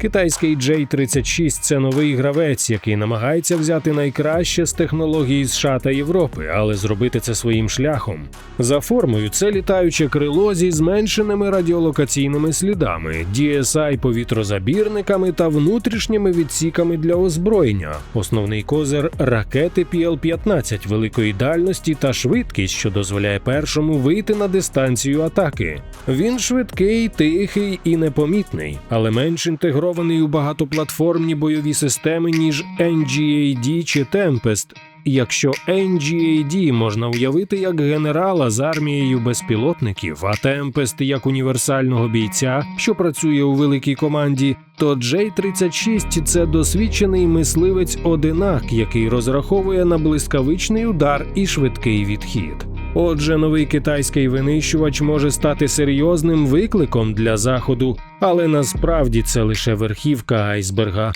Китайський J-36 – це новий гравець, який намагається взяти найкраще з технологій США та Європи, але зробити це своїм шляхом. За формою це літаюче крило зі зменшеними радіолокаційними слідами, DSI повітрозабірниками та внутрішніми відсіками для озброєння. Основний козир ракети PL-15 великої дальності та швидкість, що дозволяє першому вийти на дистанцію атаки. Він швидкий, тихий і непомітний, але менш інтегрований у багатоплатформні бойові системи, ніж NGAD чи Tempest. Якщо NGAD можна уявити як генерала з армією безпілотників, а Tempest як універсального бійця, що працює у великій команді, то J-36 – це досвідчений мисливець одинак, який розраховує на блискавичний удар і швидкий відхід. Отже, новий китайський винищувач може стати серйозним викликом для заходу, але насправді це лише верхівка айсберга.